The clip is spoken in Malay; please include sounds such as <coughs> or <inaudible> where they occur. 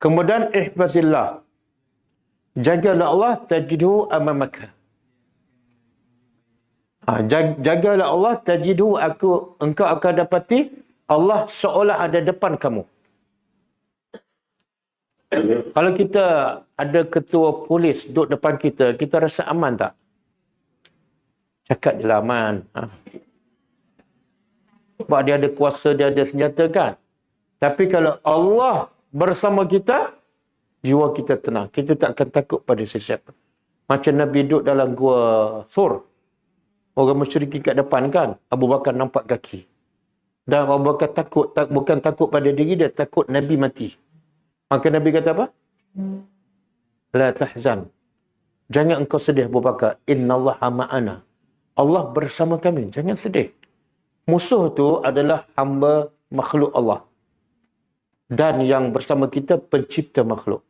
Kemudian ihfazillah. Jagalah Allah tajidhu amamaka. Ha, jag- jagalah Allah tajidhu aku engkau akan dapati Allah seolah ada depan kamu. <coughs> Kalau kita ada ketua polis duduk depan kita, kita rasa aman tak? Cakap je lah aman. Ha. Sebab dia ada kuasa, dia ada senjata kan? Tapi kalau Allah bersama kita, jiwa kita tenang. Kita tak akan takut pada sesiapa. Macam Nabi duduk dalam gua sur. Orang musyrikin kat depan kan. Abu Bakar nampak kaki. Dan Abu Bakar takut, tak, bukan takut pada diri dia, takut Nabi mati. Maka Nabi kata apa? La tahzan. Jangan engkau sedih Abu Bakar. Inna Allah ma'ana. Allah bersama kami. Jangan sedih. Musuh tu adalah hamba makhluk Allah. Dan yang bersama kita pencipta makhluk.